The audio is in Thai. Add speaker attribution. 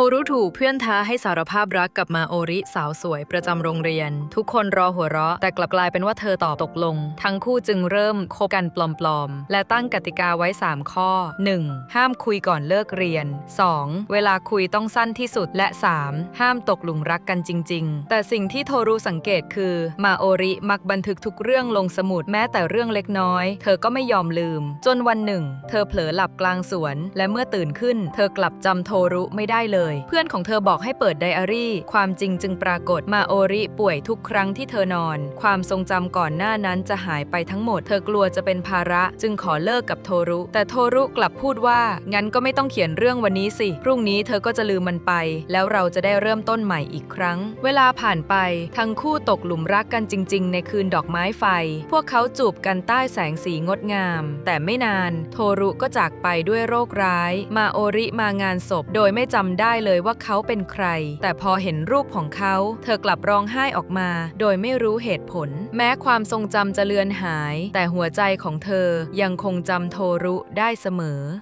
Speaker 1: ทรุถูเพื่อนท้าให้สารภาพรักกับมาโอริสาวสวยประจำโรงเรียน ทุกคนรอหัวเราะ แต่กลับกลายเป็นว่าเธอตอบตกลง ทั้งคู่จึงเริ่มคบกันปลอมๆ และตั้งกติกาไว้ 3 ข้อ 1. ห้ามคุยก่อนเลิกเรียน 2. เวลาคุยต้องสั้นที่สุดและ 3. ห้ามตกหลุมรักกันจริง ๆ แต่สิ่งที่โทรุสังเกตคือ มาโอริมักบันทึกทุกเรื่องลงสมุดแม้แต่เรื่องเล็กน้อย เธอก็ไม่ยอมลืม จนวันหนึ่ง เธอเผลอหลับกลางสวน และเมื่อตื่นขึ้น เธอกลับจำโทรุไม่ได้เลยเพื่อนของเธอบอกให้เปิดไดอารี่ ความจริงจึงปรากฏมาโอริป่วยทุกครั้งที่เธอนอน ความทรงจำก่อนหน้านั้นจะหายไปทั้งหมด เธอกลัวจะเป็นภาระ จึงขอเลิกกับโทรุ แต่โทรุกลับพูดว่า งั้นก็ไม่ต้องเขียนเรื่องวันนี้สิ พรุ่งนี้เธอก็จะลืมมันไป แล้วเราจะได้เริ่มต้นใหม่อีกครั้ง เวลาผ่านไป ทั้งคู่ตกหลุมรักกันจริง ๆ ในคืนดอกไม้ไฟ พวกเขาจูบกันใต้แสงสีงดงาม แต่ไม่นาน โทรุก็จากไปด้วยโรคร้าย มาโอริมางานศพโดยไม่จำได้เลยว่าเขาเป็นใคร แต่พอเห็นรูปของเขา เธอกลับร้องไห้ออกมา โดยไม่รู้เหตุผล แม้ความทรงจำจะเลือนหาย แต่หัวใจของเธอยังคงจำโทรุได้เสมอ